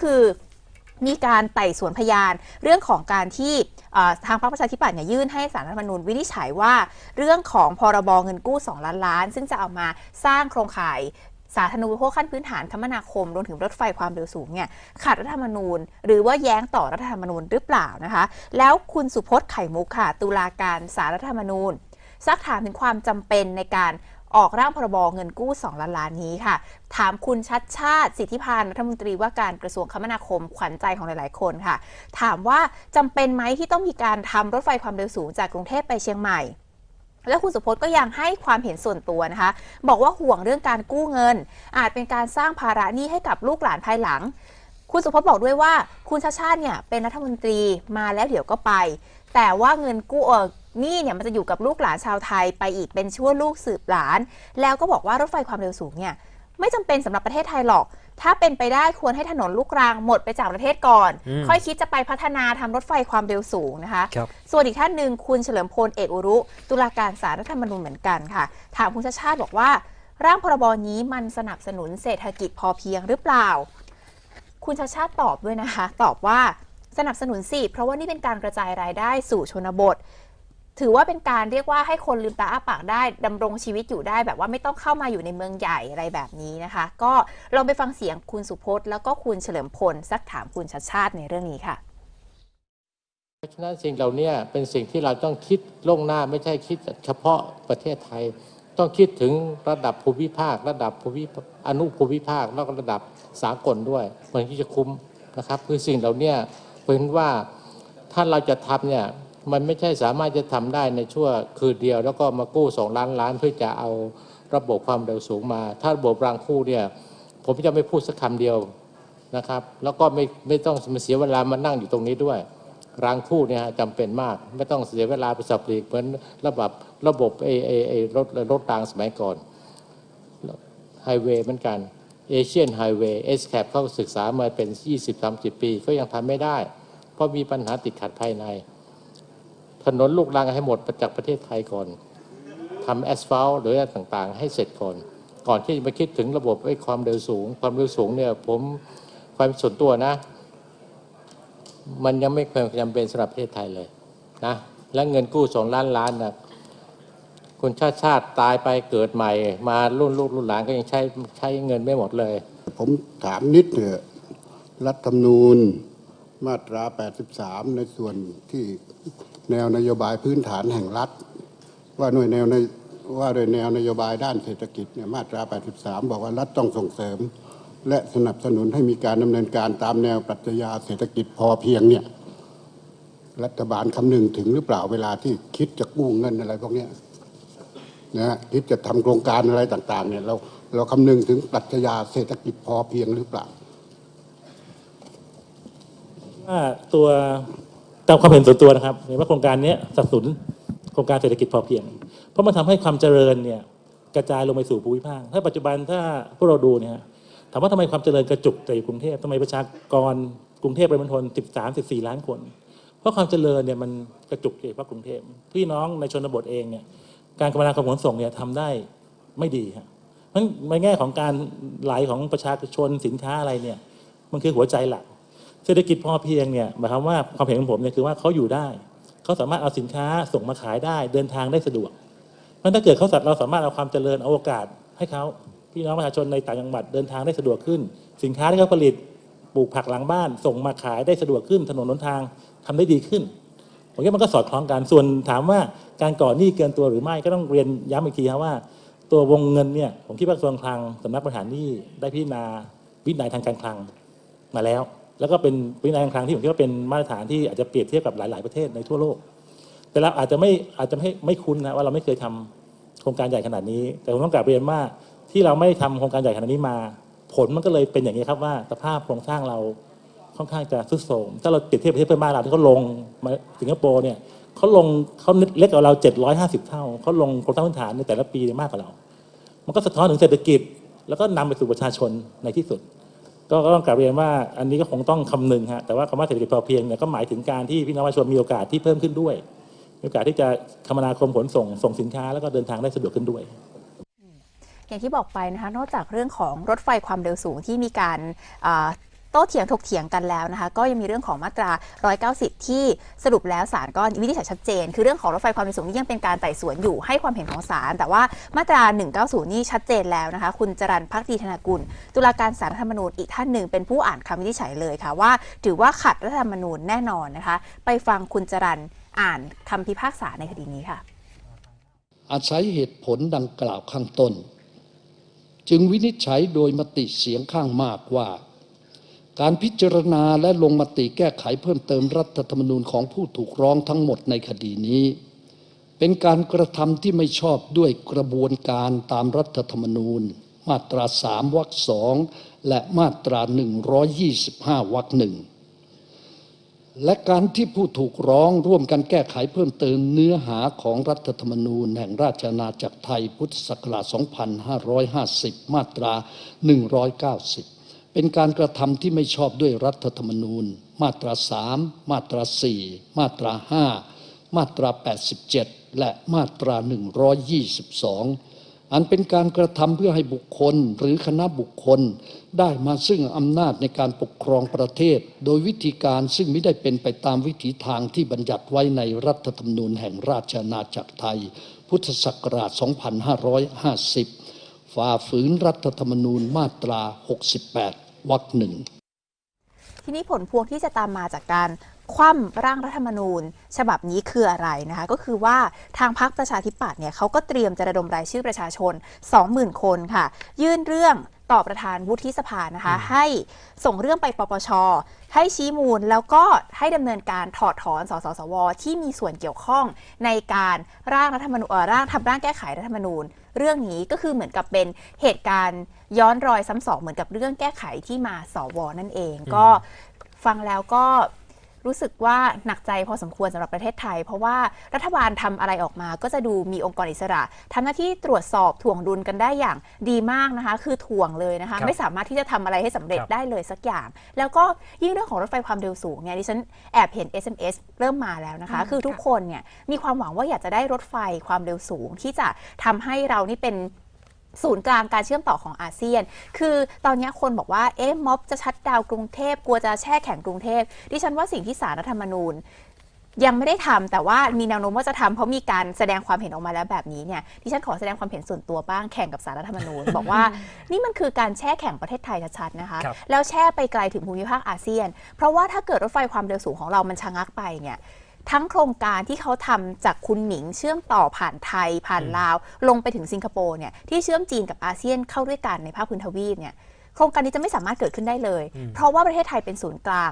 คือมีการไต่สวนพยานเรื่องของการที่ทางพรรคประชาธิปัตย์เนี่ยยื่นให้สารรัฐธรรมนูญวินิจฉัยว่า เรื่องของพรบเงินกู้ 2 ล้านล้าน ซึ่งจะเอามาสร้างโครงข่ายสาธารณูปโภคขั้นพื้นฐานคมนาคมรวมถึงรถไฟความเร็วสูงเนี่ยขัดรัฐธรรมนูญ หรือว่าแย้งต่อรัฐธรรมนูญหรือเปล่านะคะ แล้วคุณสุพจน์ไข่มุกค่ะ ตุลาการสารรัฐธรรมนูญซักถามถึงความจำเป็นในการ ออกร่างพรบเงินกู้ 2 ล้านล้านนี้ค่ะ ถามคุณชัดชาติสิทธิพานธ์รัฐมนตรีว่าการกระทรวงคมนาคมขวัญใจของหลาย ๆ คนค่ะ ถามว่าจำเป็นไหมที่ต้องมีการทำรถไฟความเร็วสูงจากกรุงเทพไปเชียงใหม่แล้วคุณสุพจน์ก็ยังให้ความเห็นส่วนตัวนะคะ บอกว่าห่วงเรื่องการกู้เงิน อาจเป็นการสร้างภาระหนี้ให้กับลูกหลานภายหลัง คุณสุพจน์บอกด้วยว่า คุณชาชาติเนี่ยเป็นรัฐมนตรีมาแล้วเดี๋ยวก็ไป แต่ว่าเงินกู้เออ หนี้เนี่ยมันจะอยู่กับลูกหลานชาวไทยไปอีกเป็นชั่วลูกสืบหลาน แล้วก็บอกว่ารถไฟความเร็วสูงเนี่ยไม่จำเป็นสำหรับประเทศไทยหรอก ถ้าเป็นไปได้ควรให้ถนนลูกรังหมดไปจากประเทศก่อนอืมค่อยคิดจะไปพัฒนาทำรถไฟความเร็วสูงนะคะครับส่วนอีกท่านหนึ่งคุณเฉลิมพลเอกอุรุ ตุลาการสารรัฐธรรมนูญเหมือนกันค่ะ ถามคุณชาติชาติบอกว่า ร่างพรบนี้มันสนับสนุนเศรษฐกิจพอเพียงหรือเปล่า คุณชาติชาติตอบด้วยนะคะ ตอบว่าสนับสนุนสิเพราะว่านี่เป็นการกระจายรายได้สู่ชนบท ถือว่าเป็นการเรียกว่าให้คนลืมตาอ้าปากได้ดำรงชีวิตอยู่ได้ แบบว่าไม่ต้องเข้ามาอยู่ในเมืองใหญ่อะไรแบบนี้นะคะ ก็ลองไปฟังเสียงคุณสุพจน์แล้วก็คุณเฉลิมพลซักถามคุณชาชาติในเรื่องนี้ค่ะเพราะฉะนั้นสิ่งเหล่านี้เป็นสิ่งที่เราต้องคิดล่วงหน้าไม่ใช่คิดเฉพาะประเทศไทย ต้องคิดถึงระดับภูมิภาค ระดับภูมิอนุภูมิภาคแล้วก็ระดับสากลด้วยมันที่จะคุ้มนะครับ คือสิ่งเหล่านี้เป็นว่าถ้าเราจะทำเนี่ย มันไม่ใช่สามารถจะทำได้ในชั่วคืนเดียวแล้วก็มากู้สองล้านล้านเพื่อจะเอาระบบความเร็วสูงมา ถ้าระบบรางคู่เนี่ยผมจะไม่พูดสักคำเดียวนะครับ แล้วก็ไม่ไม่ต้องมาเสียเวลามานั่งอยู่ตรงนี้ด้วย รางคู่เนี่ยฮะจำเป็นมาก ไม่ต้องเสียเวลาไปสับเปลีกเหมือนระบบระบบไอไอไอรถรถรางสมัยก่อนไฮเวย์เหมือนกันเอเชียนไฮเวย์เอสแคปเขาศึกษามาเป็น 20-30 ปีก็ยังทำไม่ได้ เพราะมีปัญหาติดขัดภายใน ถนนลูกรังให้หมดจากประเทศไทยก่อนทำแอสฟัลต์หรืออะไรต่างๆ ให้เสร็จก่อน ก่อนที่จะมาคิดถึงระบบไอ้ความเร็วสูง ความเร็วสูงเนี่ยผมความส่วนตัวนะ มันยังไม่เคยจำเป็นสำหรับประเทศไทยเลยนะและเงินกู้สองล้านล้านนะคุณชาติชาติตายไปเกิดใหม่ มารุ่นลูกรุ่นหลานก็ยังใช้ใช้เงินไม่หมดเลย ผมถามนิดเถอะรัฐธรรมนูญมาตรา 83 ในส่วนที่ แนวนโยบายพื้นฐานแห่งรัฐ ว่าหน่วยแนวว่าโดยแนวนโยบายด้านเศรษฐกิจเนี่ยมาตรา 83 บอกว่ารัฐต้องส่งเสริม และสนับสนุนให้มีการดำเนินการตามแนวปรัชญาเศรษฐกิจพอเพียงเนี่ยรัฐบาลคำนึงถึงหรือเปล่าเวลาที่คิดจะกู้เงินอะไรพวกนี้นะฮะคิดจะทำโครงการอะไรต่าง ๆ เนี่ยเราเราคำนึงถึงปรัชญาเศรษฐกิจพอเพียงหรือเปล่าว่าตัว ตามความเห็นส่วนตัวนะครับเห็นว่าโครงการนี้สับสนโครงการเศรษฐกิจพอเพียง เพราะมันทำให้ความเจริญเนี่ยกระจายลงไปสู่ภูมิภาค ถ้าปัจจุบันถ้าพวกเราดูเนี่ยถามว่าทำไมความเจริญกระจุกแต่อยู่กรุงเทพทำไมประชากรกรุงเทพปริมณฑล13 14 ล้านคน เพราะความเจริญเนี่ยมันกระจุกเฉพาะกรุงเทพพี่น้องในชนบทเองเนี่ยการคมนาคมขนส่งเนี่ยทำได้ไม่ดีฮะเพราะในแง่ของการไหลของประชาชนสินค้าอะไรเนี่ยมันคือหัวใจหลัก เศรษฐกิจพอเพียงเนี่ยหมายความว่าความเห็นของผมเนี่ยคือว่าเขาอยู่ได้ เขาสามารถเอาสินค้าส่งมาขายได้ เดินทางได้สะดวกเพราะถ้าเกิดเขาสัตว์เราสามารถเอาความเจริญเอาโอกาสให้เขาพี่น้องประชาชนในต่างจังหวัดเดินทางได้สะดวกขึ้น สินค้าที่เขาผลิตปลูกผักหลังบ้าน ส่งมาขายได้สะดวกขึ้น ถนนหนทางทำได้ดีขึ้นผมว่ามันก็สอดคล้องกันส่วนถามว่าการก่อหนี้เกินตัวหรือไม่ก็ต้องเรียนย้ำอีกทีครับว่า ตัววงเงินเนี่ยผมคิดว่ากระทรวงคลังสำนักบริหารหนี้ได้พิจารณาวินัยทางการคลังมาแล้ว แล้วก็เป็นวินัยการคลังที่ผมคิดว่าเป็นมาตรฐานที่อาจจะเปรียบเทียบกับหลาย ๆ ประเทศในทั่วโลก แต่เราอาจจะไม่อาจจะไม่ไม่คุ้นนะว่าเราไม่เคยทำโครงการใหญ่ขนาดนี้ แต่ผมต้องกลับเรียนว่าที่เราไม่ทำโครงการใหญ่ขนาดนี้มา ผลมันก็เลยเป็นอย่างนี้ครับว่าสภาพโครงสร้างเราค่อนข้างจะทรุดโทรมถ้าเราเปรียบเทียบประเทศเพื่อนบ้านเราที่เขาลงมาสิงคโปร์เนี่ยเขาลงเขาเล็กกว่าเรา 750 เท่าเขาลงโครงสร้างพื้นฐานในแต่ละปีมากกว่าเรา มันก็สะท้อนถึงเศรษฐกิจ แล้วก็นำไปสู่ประชาชนในที่สุด ก็ต้องกลับเรียนว่าอันนี้ก็คงต้องคำนึงฮะแต่ว่าคำว่าเศรษฐกิจพอเพียงเนี่ยก็หมายถึงการที่พี่น้องประชาชนมีโอกาสที่เพิ่มขึ้นด้วยมีโอกาสที่จะคมนาคมขนส่งส่งสินค้าแล้วก็เดินทางได้สะดวกขึ้นด้วยอย่างที่บอกไปนะคะนอกจากเรื่องของรถไฟความเร็วสูงที่มีการ ต้เถียงถกเถียงกันแล้วนะคะ ก็ยังมีเรื่องของมาตรา 190 ที่สรุปแล้วศาลก็วินิจฉัยชัดเจน คือเรื่องของรถไฟความเร็วสูงนี่ยังเป็นการไต่สวนอยู่ให้ความเห็นของศาลแต่ว่ามาตรา 190 นี่ชัดเจนแล้วนะคะ คุณจรันพักดีธนากุล ตุลาการศาลรัฐธรรมนูญอีกท่านหนึ่งเป็นผู้อ่านคำวินิจฉัยเลยค่ะว่า ถือว่าขัดรัฐธรรมนูญแน่นอนนะคะ ไปฟังคุณจรันอ่านคำพิพากษาในคดีนี้ค่ะอาศัยเหตุผลดังกล่าวข้างต้น จึงวินิจฉัยโดยมติเสียงข้างมากว่า การพิจารณาและลงมติแก้ไขเพิ่มเติมรัฐธรรมนูญของผู้ถูกร้องทั้งหมดในคดีนี้ เป็นการกระทำที่ไม่ชอบด้วยกระบวนการตามรัฐธรรมนูญ มาตราสามวรรคสองและมาตรา 125วรรคหนึ่งและการที่ผู้ถูกร้องร่วมกันแก้ไขเพิ่มเติมเนื้อหาของรัฐธรรมนูญแห่งราชอาณาจักรไทยพุทธศักราช 2550 มาตรา 190 เป็นการกระทำที่ไม่ชอบด้วยรัฐธรรมนูญ มาตรา 3 มาตรา 4 มาตรา 5 มาตรา 87 และมาตรา 122 อันเป็นการกระทำเพื่อให้บุคคลหรือคณะบุคคล ได้มาซึ่งอำนาจในการปกครองประเทศ โดยวิธีการซึ่งไม่ได้เป็นไปตามวิถีทางที่บัญญัติไว้ในรัฐธรรมนูญแห่งราชอาณาจักรไทย พุทธศักราช 2550 ฝ่าฝืนรัฐธรรมนูญมาตรา 68 วรรคหนึ่ง ทีนี้ผลพวงที่จะตามมาจากการคว่ำร่างรัฐธรรมนูญ ฉบับนี้คืออะไรนะคะ ก็คือว่าทางพรรคประชาธิปัตย์เนี่ยเขาก็เตรียมจะระดมรายชื่อประชาชน 20,000 คนค่ะ ยื่นเรื่องต่อประธานวุฒิสภานะคะ ให้ส่งเรื่องไปปปช ให้ชี้มูลแล้วก็ให้ดำเนินการถอดถอนสสสว ที่มีส่วนเกี่ยวข้องในการร่างรัฐธรรมนูญเอ่อร่างทำร่างแก้ไขรัฐธรรมนูญ เรื่องนี้ก็คือเหมือนกับเป็นเหตุการณ์ย้อนรอยซ้ำสองเหมือนกับเรื่องแก้ไขที่มาสวนั่นเอง ก็ฟังแล้วก็ รู้สึกว่าหนักใจพอสมควรสำหรับประเทศไทย เพราะว่ารัฐบาลทำอะไรออกมาก็จะดูมีองค์กรอิสระทำหน้าที่ตรวจสอบถ่วงดุลกันได้อย่างดีมากนะคะ คือถ่วงเลยนะคะครับไม่สามารถที่จะทำอะไรให้สำเร็จครับได้เลยสักอย่าง แล้วก็ยิ่งเรื่องของรถไฟความเร็วสูงเนี่ยดิฉันแอบเห็น SMS เริ่มมาแล้วนะคะ คือทุกคนเนี่ยมีความหวังว่าอยากจะได้รถไฟความเร็วสูงที่จะทำให้เรานี่เป็น ศูนย์กลางการเชื่อมต่อของอาเซียน คือตอนนี้คนบอกว่า เอ๊ะม็อบจะชัดดาวน์กรุงเทพ กลัวจะแช่แข็งกรุงเทพ ดิฉันว่าสิ่งที่สารรัฐธรรมนูญยังไม่ได้ทำแต่ว่ามีแนวโน้มว่าจะทำเพราะมีการแสดงความเห็นออกมาแล้วแบบนี้เนี่ยดิฉันขอแสดงความเห็นส่วนตัวบ้างแข่งกับสารรัฐธรรมนูญ บอกว่านี่มันคือการแช่แข็งประเทศไทยชัดๆนะคะครับแล้วแช่ไปไกลถึงภูมิภาคอาเซียน เพราะว่าถ้าเกิดรถไฟความเร็วสูงของเรามันชะงักไปเนี่ย ทั้งโครงการที่เขาทำจากคุณหมิงเชื่อมต่อผ่านไทยผ่านลาว ลงไปถึงสิงคโปร์เนี่ยที่เชื่อมจีนกับอาเซียนเข้าด้วยกันในภาคพื้นทวีปเนี่ยโครงการนี้จะไม่สามารถเกิดขึ้นได้เลย เพราะว่าประเทศไทยเป็นศูนย์กลาง